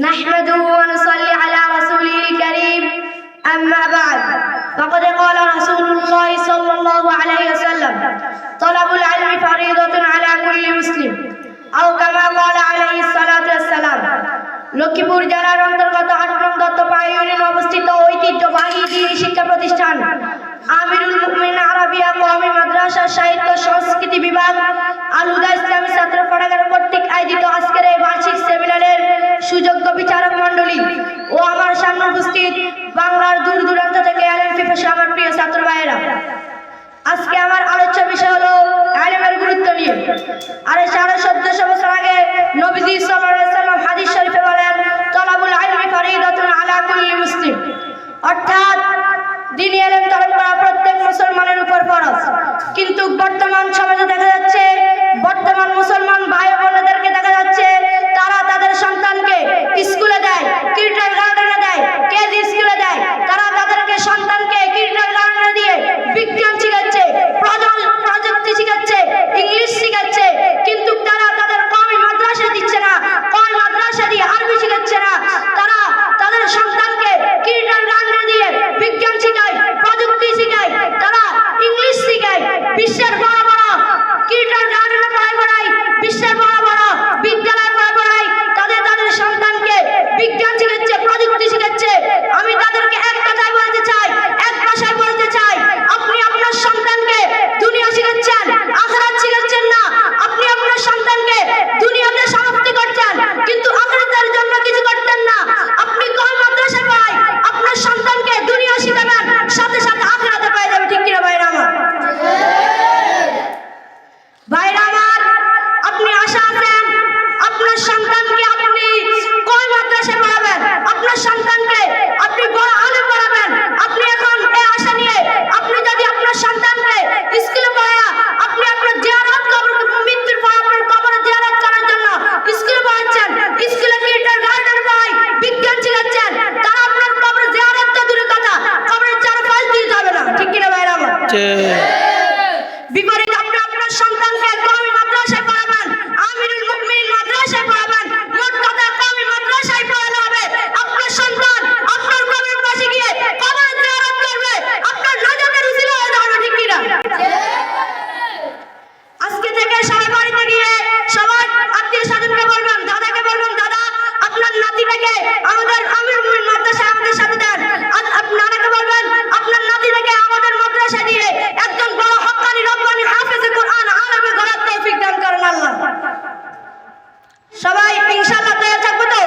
نحمده ونصلي على رسوله الكريم. أما بعد, فقد قال رسول الله صلى الله عليه وسلم, طلب العلم فريضة على كل مسلم. أو كما قال عليه الصلاة والسلام, লক্ষ্মীপুর জেলার অন্তর্গত আট দত্ত দত্তপাড়া অবস্থিত ঐতিহ্যবাহী দিনী শিক্ষা প্রতিষ্ঠান আমিরুল মুকমিন আরবিয়া কওমি মাদ্রাসা সাহিত্য সংস্কৃতি বিভাগ আলুদা ইসলামী ছাত্র পড়াগার কর্তৃক আয়োজিত আজকের এই বার্ষিক সেমিনারের সুযোগ্য বিচারক মণ্ডলী ও আমার সামনে উপস্থিত বাংলার দূর দূরান্ত থেকে আলেম পিপাসা আমার প্রিয় ছাত্র ভাইয়েরা। আজকে আমার আলোচ্য বিষয় হলো আলেমের গুরুত্ব নিয়ে। আর সাড়ে চোদ্দশো বছর আগে নবীজি সাল্লাম হাদিস শরীফে বলেন, তলাবুল ইলমি ফরিদাতুন আলা কুল্লি মুসলিম। অর্থাৎ দিনী এলেম Mr. Bob. আপনি বড় আলেম বানাবেন। আপনি এখন এই আশা নিয়ে আপনি যদি আপনার সন্তানকে স্কুলে পড়ায়া আপনি আপনার জিয়ারত কবর মৃত্যুর পর আপনার কবরে জিয়ারত করার জন্য স্কুলে পড়াচ্ছেন, স্কুলে কিন্ডার গার্ডেন পড়াই বিজ্ঞান তারা আপনার কবরে জিয়ারত তো দূরের কথা, কবরের চার পাঁচ দিতে না। ঠিক কিনা ভাইরা আমার? আমাদের আমির মোহন মাদ্রাসা আমাদের সাথে দেন। আপনারাকে বলবেন, আপনার নাতিটাকে আমাদের মাদ্রাসা দিয়ে একজন বড় হকানি রব্বানি হাফেজে কোরআন আলমে গড়ার তৌফিক দান করেন আল্লাহ। সবাই ইনশাআল্লাহ তৈরি থাকব তো?